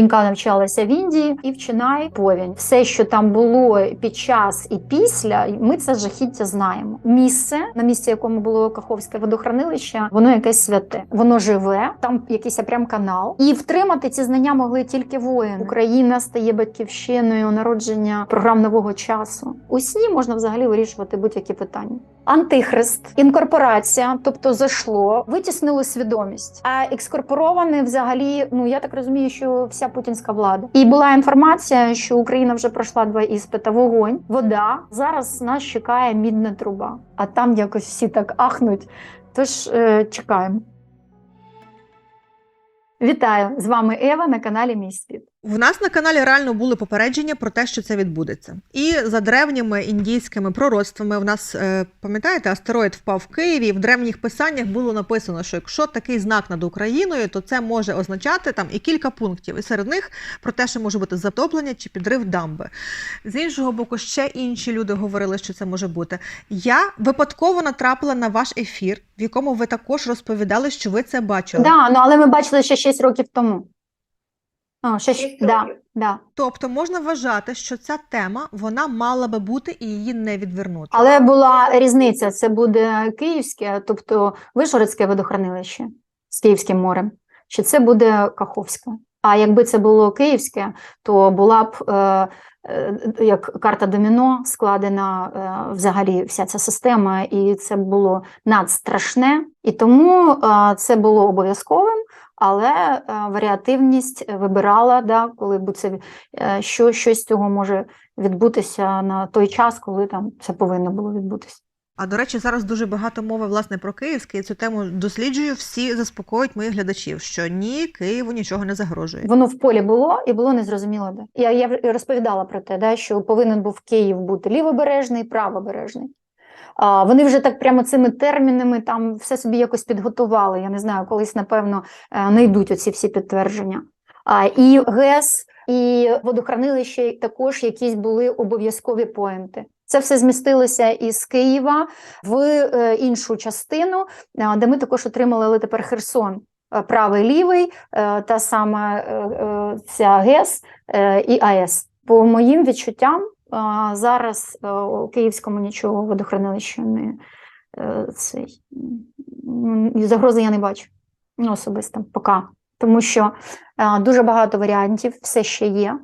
донька навчалася в Індії і в Чинай повінь. Все, що там було під час і після, ми це жахіття знаємо. Місце, на місці якому було Каховське водохранилище, воно якесь святе. Воно живе, там якийсь прям канал. І втримати ці знання могли тільки воїни. Україна стає батьківщиною народження програм нового часу. У сні можна взагалі вирішувати будь-які питання. Антихрист, інкорпорація, тобто зайшло, витіснило свідомість. А екскорпороване взагалі, ну я так розумію, що вся путінська влада. І була інформація, що Україна вже пройшла два іспита: вогонь, вода. Зараз нас чекає мідна труба. А там якось всі так ахнуть. Тож е, чекаємо. Вітаю! З вами Ева на каналі Мій Світ. В нас на каналі реально були попередження про те, що це відбудеться. І за древніми індійськими пророцтвами в нас, е, пам'ятаєте, астероїд впав в Києві. І в древніх писаннях було написано, що якщо такий знак над Україною, то це може означати там і кілька пунктів. І серед них про те, що може бути затоплення чи підрив дамби. З іншого боку, ще інші люди говорили, що це може бути. Я випадково натрапила на ваш ефір, в якому ви також розповідали, що ви це бачили. Да, ну але ми бачили ще 6 років тому. О, ще, Шість да, да. Тобто можна вважати, що ця тема вона мала би бути і її не відвернути. Але була різниця: це буде київське, тобто Вишгородське водохранилище з Київським морем, чи це буде Каховське. А якби це було київське, то була б е, е, як карта доміно складена е, взагалі вся ця система, і це було надстрашне. І тому е, це було обов'язковим, але е, варіативність вибирала, да, коли це е, що щось з цього може відбутися на той час, коли там це повинно було відбутися. А до речі, зараз дуже багато мови власне про київське, і цю тему досліджую. Всі заспокоюють моїх глядачів, що ні, Києву нічого не загрожує. Воно в полі було і було незрозуміло де. Я, я розповідала про те, да, що повинен був Київ бути лівобережний, правобережний. А, вони вже так прямо цими термінами там все собі якось підготували. Я не знаю, колись, напевно, е, не йдуть оці всі підтвердження. А, і ГЕС, і водохранилище також якісь були обов'язкові поінти. Це все змістилося із Києва в е, іншу частину, е, де ми також отримали тепер Херсон. е, Правий, лівий, е, та сама е, е, ця ГЕС е, і АЕС. По моїм відчуттям, е, зараз е, у Київському нічого водохранилища не е, цей загрози я не бачу ну, особисто поки. Тому що е, дуже багато варіантів все ще є.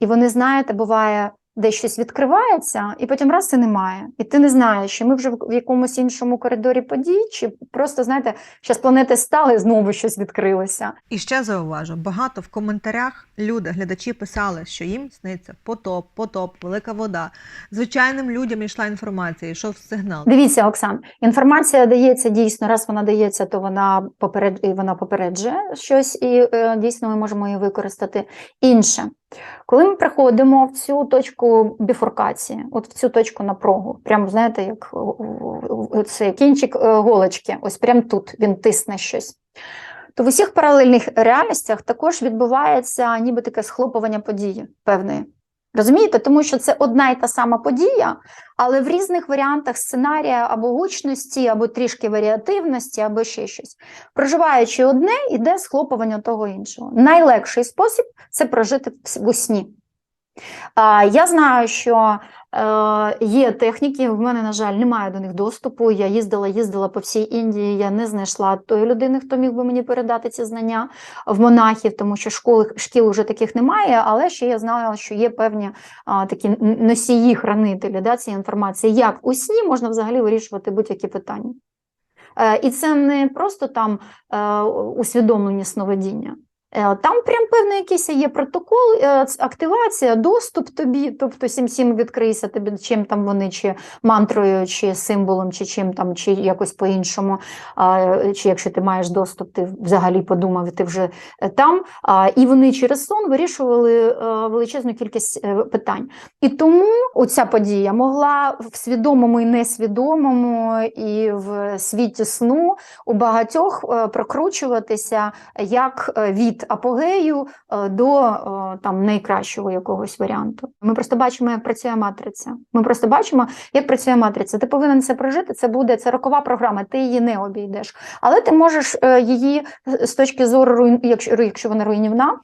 І вони, знаєте, буває, десь щось відкривається, і потім раз і немає. І ти не знаєш, чи ми вже в якомусь іншому коридорі подій, чи просто, знаєте, зараз планети стали, знову щось відкрилося. І ще зауважу, багато в коментарях люди, глядачі писали, що їм сниться потоп, потоп, велика вода. Звичайним людям йшла інформація, йшов сигнал. Дивіться, Оксан, інформація дається дійсно, раз вона дається, то вона поперед... вона попереджує щось, і е, дійсно ми можемо її використати. Інше, коли ми приходимо в цю точку біфуркації, от в цю точку напругу, прямо знаєте, як о, о, о, це кінчик е, голочки, ось прямо тут він тисне щось. То в усіх паралельних реальностях також відбувається ніби таке схлопування події певної. Розумієте, тому що це одна і та сама подія, але в різних варіантах сценарія або гучності, або трішки варіативності, або ще щось. Проживаючи одне, іде схлопування того іншого. Найлегший спосіб це прожити в сні. Я знаю, що е, є техніки, в мене, на жаль, немає до них доступу. Я їздила, їздила по всій Індії, я не знайшла тої людини, хто міг би мені передати ці знання в монахів, тому що школи, шкіл вже таких немає, але ще я знаю, що є певні такі носії, хранителі да, цієї інформації. Як у сні можна взагалі вирішувати будь-які питання. Е, І це не просто там е, усвідомлення сновидіння. Е, Там прям певний якийсь є протокол, е, активація, доступ тобі, тобто сім сім відкрийся тобі, чим там вони, чи мантрою, чи символом, чи чим там, чи якось по-іншому. Чи якщо ти маєш доступ, ти взагалі подумав, ти вже е, там. І вони через сон вирішували величезну кількість питань. І тому оця подія могла в свідомому і несвідомому, і в світі сну у багатьох прокручуватися як е, апогею е, до е, там найкращого якогось варіанту. Ми просто бачимо, як працює матриця. Ми просто бачимо, як працює матриця. Ти повинен це прожити. Це буде це рокова програма. Ти її не обійдеш, але ти можеш е, її з точки зору якщо, якщо вона руйнівна.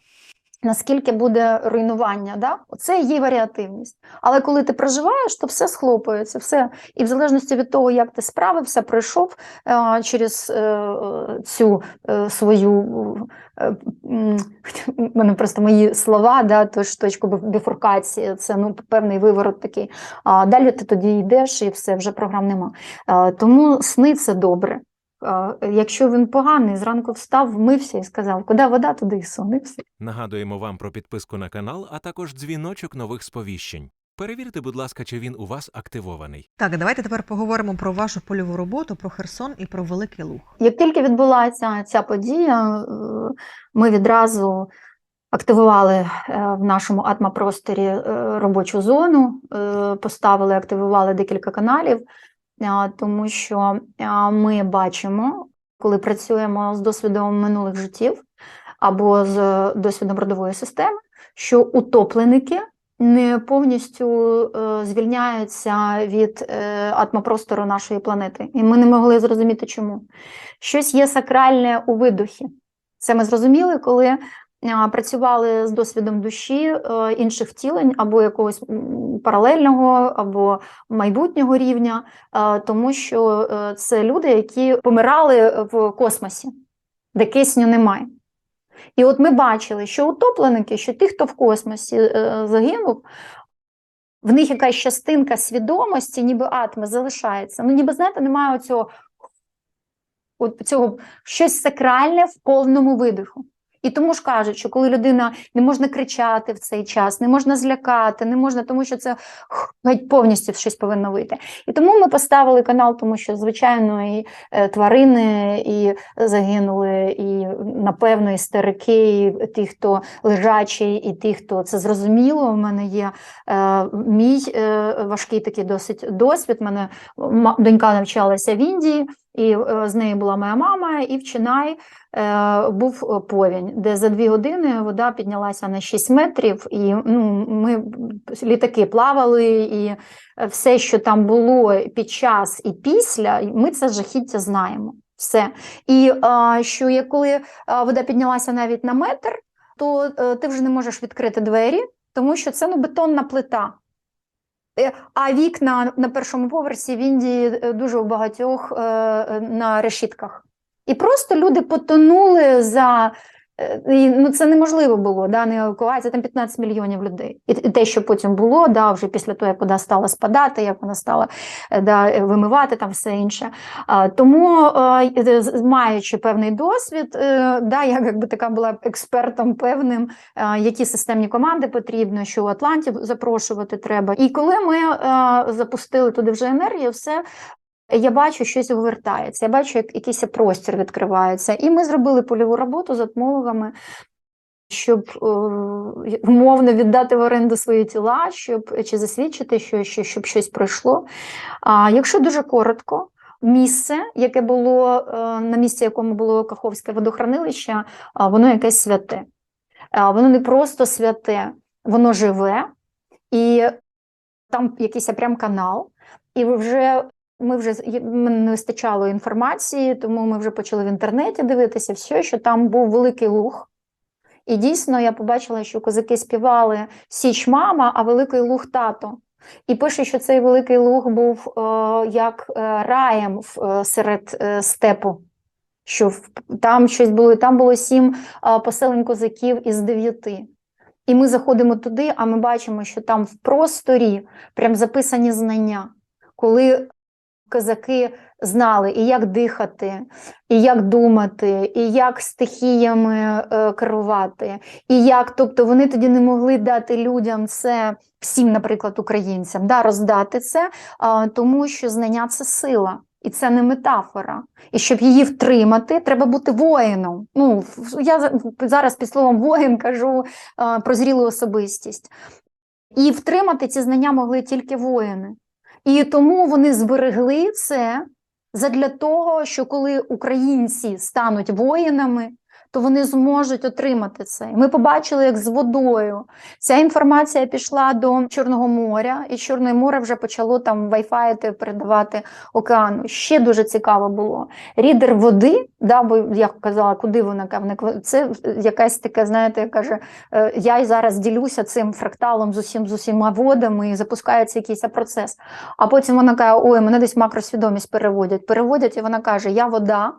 наскільки буде руйнування. Да? Це є варіативність. Але коли ти проживаєш, то все схлопується, все. І в залежності від того, як ти справився, пройшов е, через е, цю е, свою. Е, мене просто мої слова, да, тож точку біфуркації, це ну, певний виворот такий. А далі ти тоді йдеш і все, вже програм нема. Е, Тому сни це добре. Е, Якщо він поганий, зранку встав, вмився і сказав, куди вода, туди і сон, і все. Нагадуємо вам про підписку на канал, а також дзвіночок нових сповіщень. Перевірте, будь ласка, чи він у вас активований. Так, давайте тепер поговоримо про вашу польову роботу, про Херсон і про Великий Луг. Як тільки відбулася ця подія, е, ми відразу активували е, в нашому атмопросторі е, робочу зону, поставили, активували декілька каналів, тому що ми бачимо, коли працюємо з досвідом минулих життів або з досвідом родової системи, що утопленики не повністю е, звільняються від е, атмопростору нашої планети. І ми не могли зрозуміти, чому. Щось є сакральне у видохі. Це ми зрозуміли, коли а, працювали з досвідом душі е, інших втілень або якогось паралельного, або майбутнього рівня, е, тому що е, це люди, які помирали в космосі, де кисню немає. І от ми бачили, що утопленики, що ті, хто в космосі е, загинув, в них якась частинка свідомості, ніби атми залишається. Ну, ніби, знаєте, немає оцього от цього щось сакральне в повному видиху. І тому ж кажуть, що коли людина не можна кричати в цей час, не можна злякати, не можна, тому що це геть повністю щось повинно вийти. І тому ми поставили канал, тому що, звичайно, і е, тварини і загинули, і напевно, і старики, і ті, хто лежачий, і ті, хто це зрозуміло. У мене є е, мій е, важкий такий досить досвід. У мене донька навчалася в Індії. І е, з нею була моя мама, і в Чинай е, був е, повінь, де за дві години вода піднялася на 6 метрів, і ну, ми літаки плавали, і е, все, що там було під час і після, ми це жахіття знаємо. Все. І е, що як коли вода піднялася навіть на метр, то е, ти вже не можеш відкрити двері, тому що це ну, бетонна плита. Е, А вікна на першому поверсі в Індії е, дуже у багатьох е, на решітках. І просто люди потонули за. Е, і, Ну, це неможливо було, да, не евакуація, там 15 мільйонів людей. І, і те, що потім було, да, вже після того, як вода стала спадати, як вона стала е, да, е, вимивати там все інше. А, тому, маючи певний досвід, да, я якби така була експертом певним, які системні команди потрібно, що у Атлантів запрошувати треба. І коли ми запустили туди вже енергію, все. Я бачу, щось вивертається, я бачу, як якийсь простір відкривається. І ми зробили польову роботу з атмологами, щоб е, умовно віддати в оренду свої тіла, щоб чи засвідчити, що, що, щоб щось пройшло. А якщо дуже коротко, місце, яке було е, на місці, якому було Каховське водохранилище, воно якесь святе. Воно не просто святе, воно живе, і там якийсь прям канал, і вже. Ми вже не вистачало інформації, тому ми вже почали в інтернеті дивитися все, що там був великий луг. І дійсно я побачила, що козаки співали Січ мама, а великий луг тато. І пише, що цей великий луг був е, як е, раєм в, е, серед е, степу. Що там щось було, і там було сім поселень козаків із дев'яти. І ми заходимо туди, а ми бачимо, що там в просторі прям записані знання, коли козаки знали і як дихати, і як думати, і як стихіями е, керувати, і як, тобто вони тоді не могли дати людям це всім, наприклад, українцям, да, роздати це, тому що знання це сила. І це не метафора. І щоб її втримати, треба бути воїном. Ну, я зараз під словом воїн кажу а, про зрілу особистість. І втримати ці знання могли тільки воїни. І тому вони зберегли це задля того, що коли українці стануть воїнами, то вони зможуть отримати це. І Ми побачили, як з водою ця інформація пішла до Чорного моря, і Чорне море вже почало там Wi-Fi передавати океану. Ще дуже цікаво було. Рідер води, да, бо я казала, куди вона це якась таке, знаєте, каже, е, я й зараз ділюся цим фракталом з усім з усіма водами, і запускається якийсь процес. А потім вона каже: ой, мене десь макросвідомість переводять. Переводять, і вона каже: Я вода,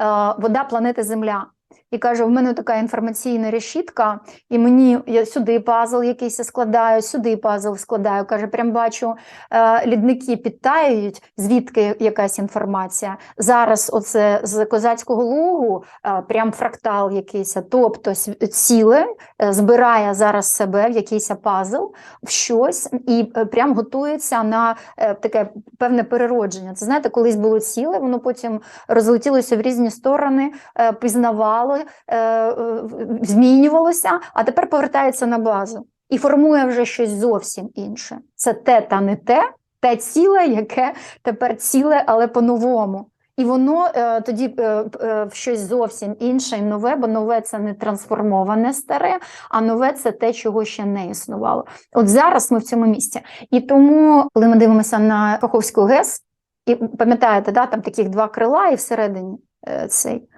е, вода планети Земля. І каже: в мене така інформаційна решітка, і мені я сюди пазл якийсь складаю, сюди пазл складаю. Каже, прям бачу, е, лідники підтаюють, звідки якась інформація. Зараз оце з козацького лугу, е, прям фрактал якийсь, тобто ціле е, збирає зараз себе в якийсь пазл, в щось, і прям готується на таке певне переродження. Це знаєте, колись було ціле, воно потім розлетілося в різні сторони, пізнавало, е, е, змінювалося, а тепер повертається на базу і формує вже щось зовсім інше. Це те та не те, те ціле, яке тепер ціле, але по-новому. І воно е, тоді е, е, в щось зовсім інше і нове, бо нове це не трансформоване старе, а нове це те, чого ще не існувало. От зараз ми в цьому місці. І тому, коли ми дивимося на Каховську ГЕС, і пам'ятаєте, да, там таких два крила, і всередині е, цей.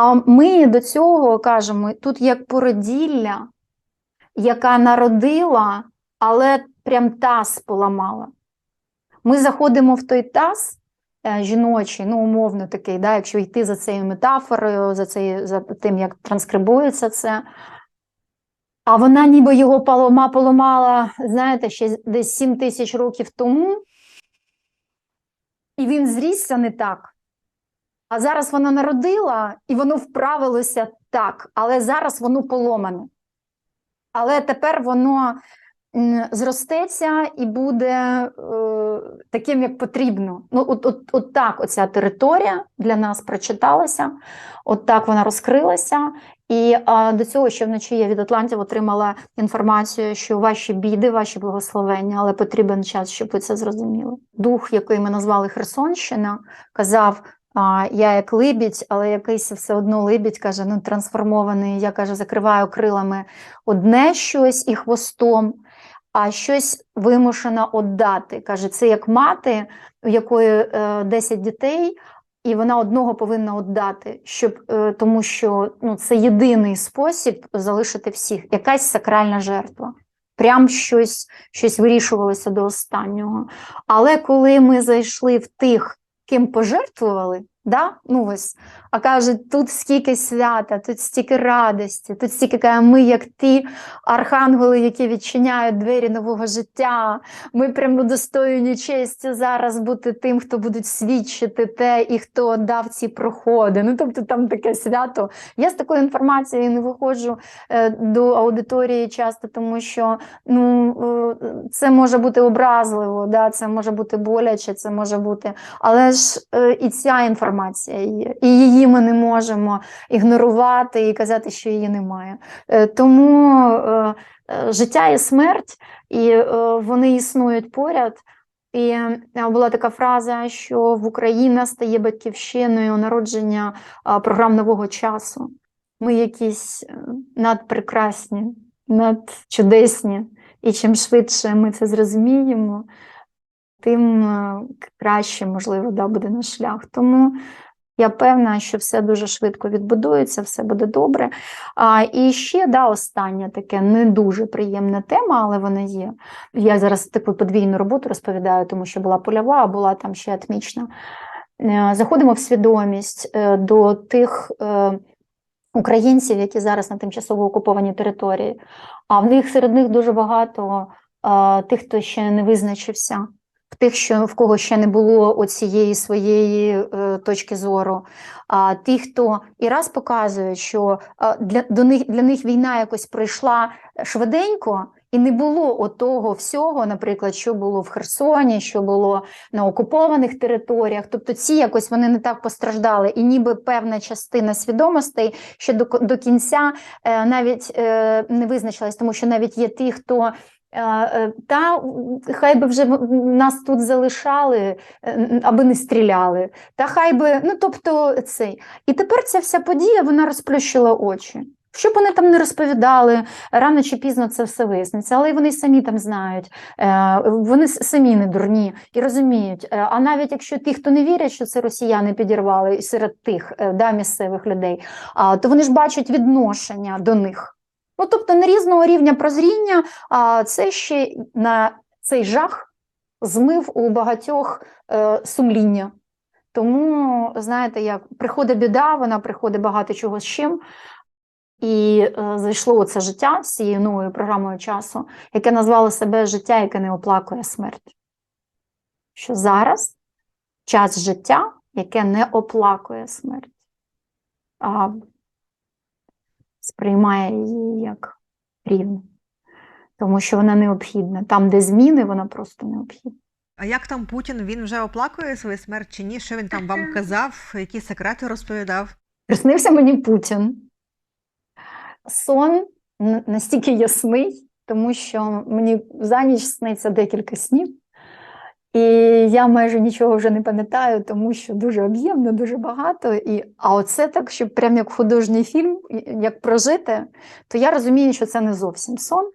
А ми до цього кажемо, тут як породілля, яка народила, але прям таз поламала. Ми заходимо в той таз е, жіночий, ну, умовно такий, да, якщо йти за цією метафорою, за, цей, за тим, як транскрибується це. А вона ніби його полома поламала, знаєте, ще десь 7 тисяч років тому, і він зрісся не так. А зараз вона народила, і воно вправилося так, але зараз воно поломане. Але тепер воно зростеться і буде е, таким, як потрібно. Ну, от, от, от так оця територія для нас прочиталася, от так вона розкрилася. І а, до цього ще вночі я від Атлантів отримала інформацію, що ваші біди, ваші благословення, але потрібен час, щоб ви це зрозуміли. Дух, який ми назвали Херсонщина, казав. Я як либідь, але якийсь все одно либідь каже, ну трансформований. Я каже, закриваю крилами одне щось і хвостом, а щось вимушена віддати. Каже, це як мати, у якої е, 10 дітей, і вона одного повинна віддати, щоб, е, тому що ну, це єдиний спосіб залишити всіх, якась сакральна жертва. Прям щось, щось вирішувалося до останнього. Але коли ми зайшли в тих, ким пожертвували, да? ну ось, а кажуть, тут стільки свята, тут стільки радості, тут стільки каже, ми, як ті архангели, які відчиняють двері нового життя. Ми прямо достойні честі зараз бути тим, хто будуть свідчити те і хто дав ці проходи. Ну тобто там таке свято. Я з такою інформацією не виходжу е, до аудиторії часто, тому що ну, е, це може бути образливо, да? це може бути боляче, це може бути. Але ж е, і ця інформація і її ми не можемо ігнорувати і казати, що її немає. Е, Тому е, е, життя і смерть, і вони існують поряд. І була така фраза, що в Україна стає батьківщиною народження програм нового часу. Ми якісь надпрекрасні, надчудесні. І чим швидше ми це зрозуміємо, тим е, краще, можливо, да, буде наш шлях. Тому я певна, що все дуже швидко відбудується, все буде добре. А, і ще да, остання таке не дуже приємна тема, але вона є. Я зараз таку подвійну роботу розповідаю, тому що була польова, а була там ще атмічна. Е, Заходимо в свідомість е, до тих українців, які зараз на тимчасово окупованій території. А в них серед них дуже багато тих, хто ще не визначився в тих, що в кого ще не було оцієї своєї е, точки зору. А ті, хто і раз показують, що е, для, до них, для них війна якось пройшла швиденько, і не було отого всього, наприклад, що було в Херсоні, що було на окупованих територіях. Тобто ці якось вони не так постраждали, і ніби певна частина свідомостей ще до, до кінця е, навіть е, не визначилась, тому що навіть є ті, хто Та хай би вже нас тут залишали, е, аби не стріляли. Та хай би, ну тобто цей. І тепер ця вся подія вона розплющила очі. Що б вони там не розповідали, рано чи пізно це все виясниться, але вони самі там знають, е, вони самі не дурні і розуміють. Е, А навіть якщо ті, хто не вірять, що це росіяни підірвали серед тих е, да, місцевих людей, то вони ж бачать відношення до них. Ну, тобто на різного рівня прозріння, а це ще на цей жах змив у багатьох е, сумління. Тому, знаєте, як приходить біда, вона приходить багато чого з чим. І е, зайшло це життя з цією новою програмою часу, яке назвало себе життя, яке не оплакує смерть. Що зараз час життя, яке не оплакує смерть, а сприймає її як рівну. Тому що вона необхідна. Там, де зміни, вона просто необхідна. А як там Путін? Він вже оплакує свою смерть чи ні? Що він там вам казав? Які секрети розповідав? Приснився мені Путін. Сон настільки ясний, тому що мені за ніч сниться декілька снів. І я майже нічого вже не пам'ятаю, тому що дуже об'ємно, дуже багато. І, а оце так, щоб прям як художній фільм, як прожити, то я розумію, що це не зовсім сон,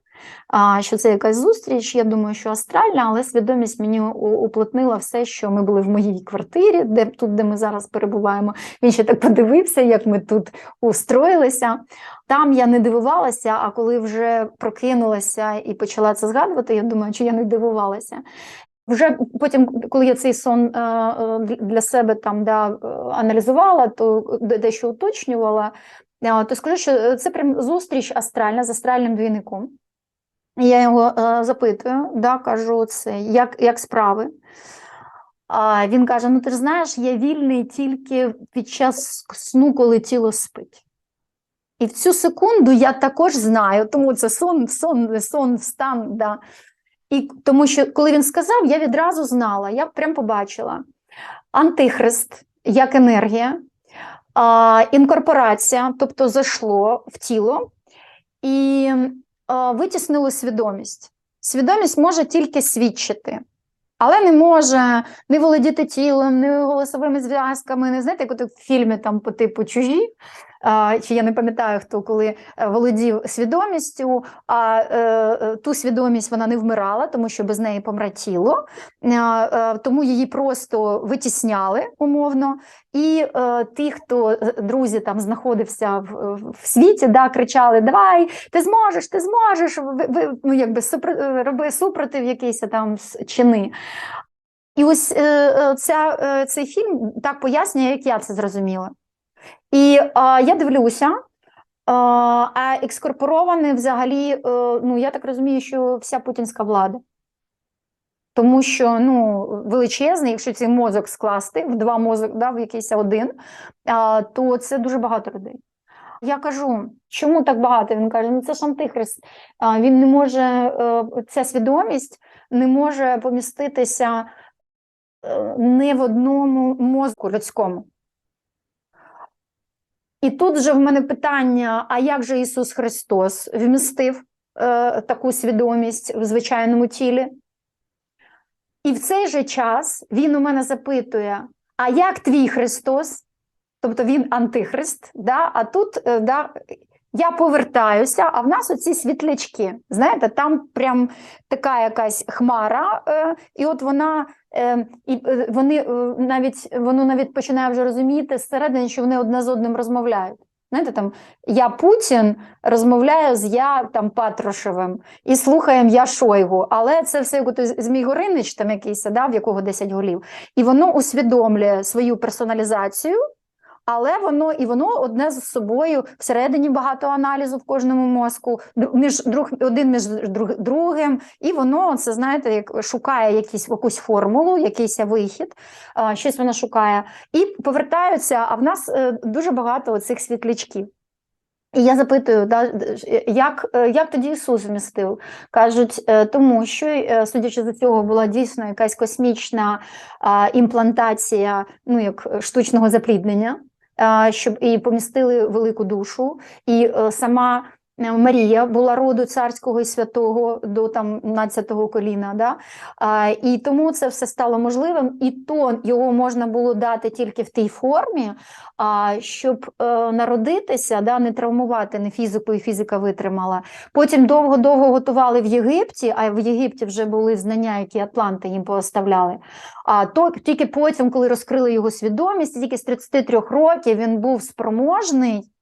а що це якась зустріч. Я думаю, що астральна, але свідомість мені уплотнила все, що ми були в моїй квартирі, де тут, де ми зараз перебуваємо. Він ще так подивився, як ми тут устроїлися. Там я не дивувалася, а коли вже прокинулася і почала це згадувати, я думаю, чи я не дивувалася. Вже потім, коли я цей сон е, е, для себе там да, аналізувала, то дещо уточнювала, е, то скажу, що це прям зустріч астральна з астральним двійником. Я його запитую, да, кажу, це як, як справи. А він каже: Ну, ти ж знаєш, я вільний тільки під час сну, коли тіло спить. І в цю секунду я також знаю, тому це сон, сон, сон, стан. Да. І тому що коли він сказав, я відразу знала, я прям побачила антихрист як енергія, а, інкорпорація, тобто зайшло в тіло і а, витіснило свідомість. Свідомість може тільки свідчити. Але не може не володіти тілом, не голосовими зв'язками, не знаєте, як в фільмі там по типу чужі, чи я не пам'ятаю, хто коли е, володів свідомістю, а е, е, ту свідомість вона не вмирала, тому що без неї помре тіло, е, тому її просто витісняли умовно. І е, ті, хто друзі там знаходився в, в світі, да, кричали: Давай, ти зможеш, ти зможеш, ви, ви, ну, якби супро, е, роби супротив якийсь там чини. І ось е, ця, е, цей фільм так пояснює, як я це зрозуміла. І я дивлюся, а екскорпорований взагалі, е, ну я так розумію, що вся путінська влада. Тому що ну, величезний, якщо цей мозок скласти в два мозок, да, в якийсь один, то це дуже багато людей. Я кажу, чому так багато? Він каже: ну це ж антихрист. Він не може, е, ця свідомість не може поміститися е, не в одному мозку людському. І тут же в мене питання: а як же Ісус Христос вмістив е, таку свідомість в звичайному тілі? І в цей же час він у мене запитує: а як твій Христос? Тобто він антихрист, да? а тут е, да, я повертаюся, а в нас оці світлячки. Знаєте, там прям така якась хмара, е, і от вона і е, вони е, навіть воно навіть починає вже розуміти зсередини, що вони одне з одним розмовляють. Знаєте, там я Путін розмовляю з я там Патрушевим і слухаємо я Шойгу, але це все Змій Горинич, там якийсь да, в якого 10 голів, і воно усвідомлює свою персоналізацію. Але воно і воно одне з собою всередині багато аналізу в кожному мозку, між друг один між друг, другим, і воно це знаєте, як шукає якісь якусь формулу, якийсь вихід, щось воно шукає, і повертаються. А в нас е, дуже багато цих світлячків. І я запитую, да, як, е, як тоді Ісус вмістив? Кажуть, е, тому що, судячи з цього, була дійсно якась космічна імплантація, ну як штучного запліднення, щоб і помістили велику душу, і е, сама е, Марія була роду царського і святого до там 12-го коліна. Да? А, і тому це все стало можливим, і то його можна було дати тільки в тій формі, а, щоб е, народитися, да, не травмувати, не фізику, і фізика витримала. Потім довго-довго готували в Єгипті, а в Єгипті вже були знання, які Атланти їм пооставляли. А то тільки потім, коли розкрили його свідомість, тільки з 33 років він був спроможний.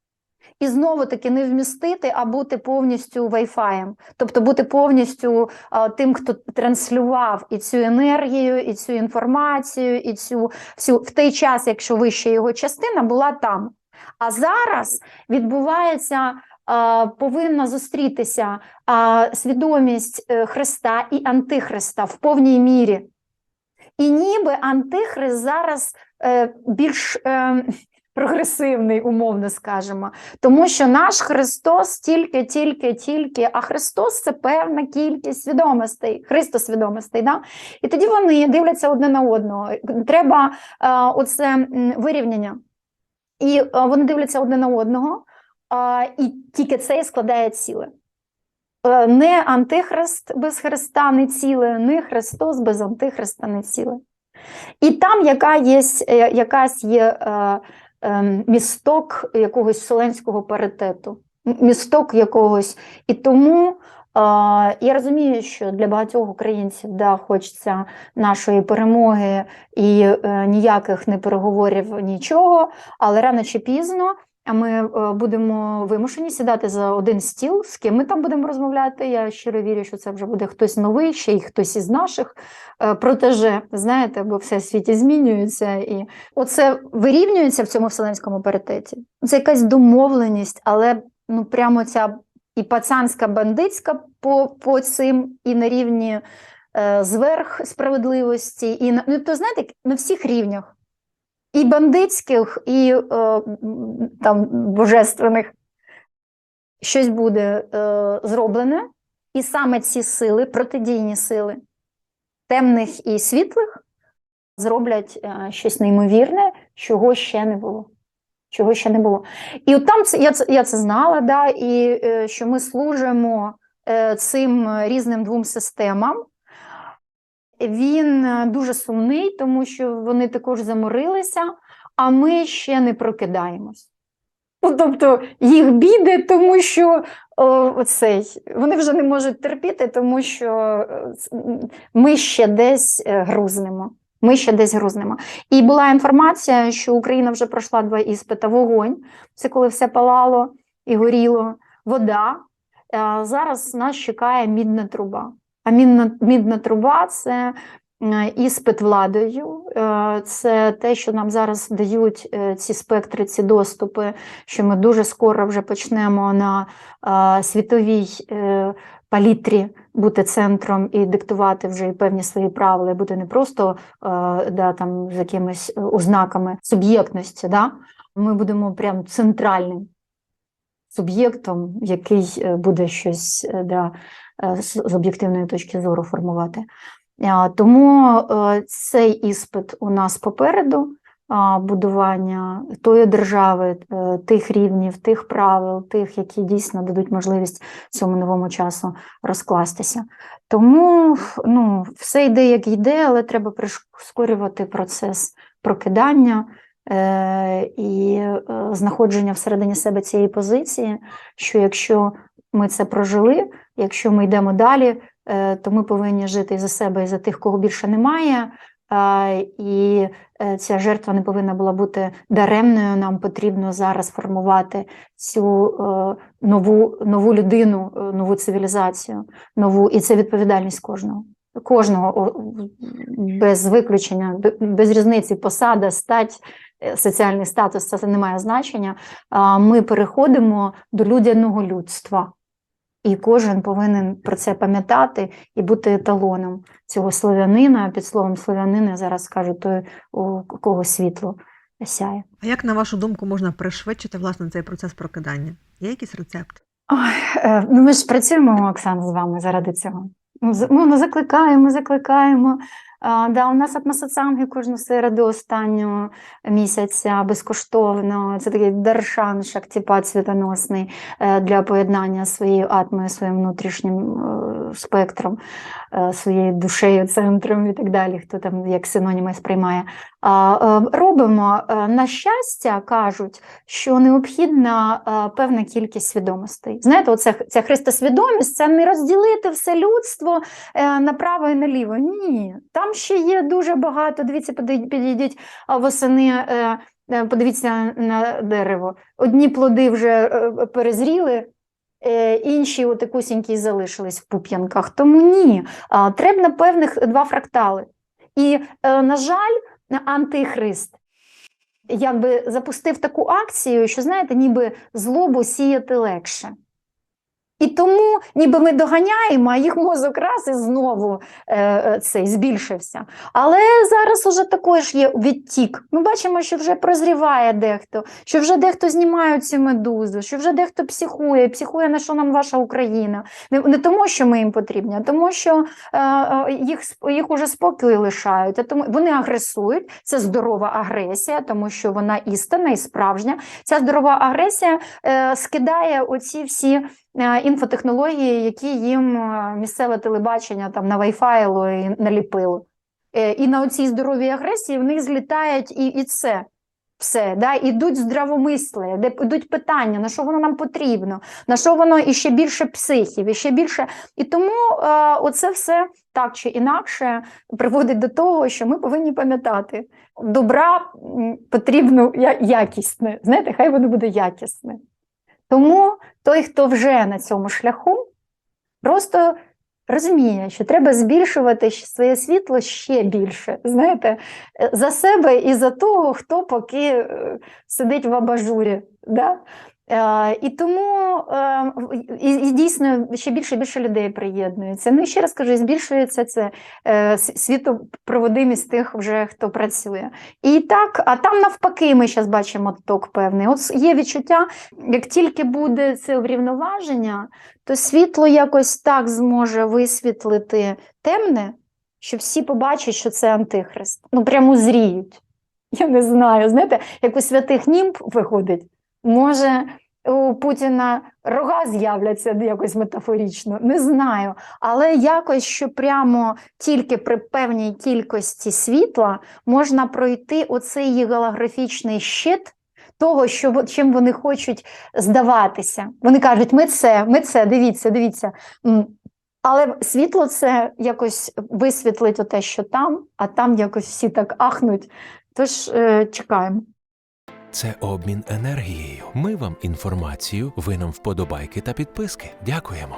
І знову таки не вмістити, а бути повністю вайфаєм, тобто бути повністю а, тим, хто транслював і цю енергію, і цю інформацію, і цю всю в той час, якщо вища його частина була там. А зараз відбувається, повинна зустрітися свідомість е, Христа і Антихриста в повній мірі. І ніби Антихрист зараз е, більш е, прогресивний, умовно скажемо. Тому що наш Христос тільки, тільки, тільки, а Христос це певна кількість свідомостей, Христосвідомостей. Да? І тоді вони дивляться одне на одного. Треба е, оце вирівняння. І е, вони дивляться одне на одного, а, і тільки це і складає ціле. Е, Не Антихрист без Христа не ціле, не Христос без Антихриста не ціле. І там яка є, е, якась є е, е, місток якогось вселенського паритету, місток якогось. І тому я розумію, що для багатьох українців да, хочеться нашої перемоги і е, ніяких не переговорів, нічого, але рано чи пізно. А ми е, будемо вимушені сідати за один стіл, з ким ми там будемо розмовляти. Я щиро вірю, що це вже буде хтось новий, ще й хтось із наших е, протеже, знаєте, бо все в світі змінюється. І оце вирівнюється в цьому вселенському паритеті. Це якась домовленість, але ну прямо ця і пацанська бандитська по, по цим, і на рівні е, зверх справедливості, і на ну, то знаєте, на всіх рівнях. І бандитських, і е, там божественних щось буде е, зроблене, і саме ці сили, протидійні сили, темних і світлих, зроблять е, щось неймовірне, чого ще не було. Чого ще не було. І от там це, я, це, я це знала, да, і е, що ми служимо е, цим різним двом системам. Він е, дуже сумний, тому що вони також заморилися, а ми ще не прокидаємось. Ну, тобто їх біди, тому що о, оцей, вони вже не можуть терпіти, тому що е, ми ще десь е, грузнемо. Ми ще десь грузнемо. І була інформація, що Україна вже пройшла два іспита. Вогонь це коли все палало і горіло, вода. Зараз нас чекає мідна труба. А мідна, мідна труба це е, іспит владою, е, це те, що нам зараз дають е, ці спектри, ці доступи, що ми дуже скоро вже почнемо на світовій палітрі бути центром і диктувати вже і певні свої правила, і бути не просто да, там, з якимись ознаками суб'єктності. Да? Ми будемо прям центральним суб'єктом, який буде щось да, з з об'єктивної точки зору формувати. Тому е, цей іспит у нас попереду будування тої держави, е, тих рівнів, тих правил, тих, які дійсно дадуть можливість цьому новому часу розкластися. Тому ну, все йде, як йде, але треба прискорювати процес прокидання е, і е, знаходження всередині себе цієї позиції, що якщо ми це прожили, якщо ми йдемо далі, е, то ми повинні жити і за себе, і за тих, кого більше немає. І е, ця жертва не повинна була бути даремною. Нам потрібно зараз формувати цю е, нову, нову людину, нову цивілізацію, нову, і це відповідальність кожного. Кожного без виключення, без різниці, посада, стать, соціальний статус це не має значення. Ми переходимо до людяного людства. І кожен повинен про це пам'ятати і бути еталоном цього слов'янина. Під словом слов'янина зараз кажу той, у кого світло сяє. А як на вашу думку можна пришвидшити власне цей процес прокидання? Є якийсь рецепт? Ой, е, ну ми ж працюємо, Оксан, з вами заради цього. Ну, з- Ми ну, закликаємо, закликаємо. Да, у нас атмосоцанги кожну середу останнього місяця безкоштовно. Це такий даршан шактіпад світоносний е, для поєднання своєю атмою, своїм внутрішнім е, спектром, е, своєю душею, центром і так далі, хто там як синоніми сприймає. Робимо на щастя, кажуть, що необхідна певна кількість свідомостей. Знаєте, оце ця христосвідомість це не розділити все людство направо і наліво. Ні, там ще є дуже багато. Дивіться, підійдіть восени. е, е, Подивіться на дерево. Одні плоди вже е, перезріли, інші отакусінькі залишились в пуп'янках. Тому ні, треба певних два фрактали. І, на жаль, антихрист якби запустив таку акцію, що знаєте, ніби злобу сіяти легше. І тому ніби ми доганяємо, а їх мозок раз і знову е, е, цей збільшився. Але зараз уже також є відтік. Ми бачимо, що вже прозріває дехто, що вже дехто знімає ці медузи, що вже дехто психує, психує на що нам ваша Україна. Не, не тому, що ми їм потрібні, а тому, що е, е, їх, їх уже спокою лишають. А тому вони агресують. Це здорова агресія, тому що вона істинна і справжня. Ця здорова агресія е, скидає оці всі інфотехнології, які їм е, місцеве телебачення там навайфайло і наліпило. Е, І на оцій здоровій агресії в них злітають і, і це. Все, да? ідуть здравомисли, де йдуть питання, на що воно нам потрібно, на що воно і ще більше психів, і ще більше. І тому е, оце все так чи інакше приводить до того, що ми повинні пам'ятати, добра потрібно якісне. Знаєте, хай воно буде якісне. Тому той, хто вже на цьому шляху, просто розуміє, що треба збільшувати своє світло ще більше. Знаєте, е, за себе і за того, хто поки е, сидить в абажурі. Да? Е, І тому е, і, дійсно ще більше і більше людей приєднується. Ну і ще раз кажу, збільшується це е, світопроводимість тих, вже хто працює. І так, а там навпаки, ми зараз бачимо ток певний. От є відчуття, як тільки буде це врівноваження, то світло якось так зможе висвітлити темне, що всі побачать, що це антихрист. Ну, прямо зріють. Я не знаю. Знаєте, як у святих німб виходить, може. У Путіна рога з'являться якось метафорично, не знаю. Але якось, що прямо тільки при певній кількості світла можна пройти оцей їх голографічний щит того, що чим вони хочуть здаватися. Вони кажуть, ми це, ми це, дивіться, дивіться. Але світло це якось висвітлить те, що там, а там якось всі так ахнуть. Тож е, чекаємо. Це обмін енергією. Ми вам інформацію, ви нам вподобайки та підписки. Дякуємо.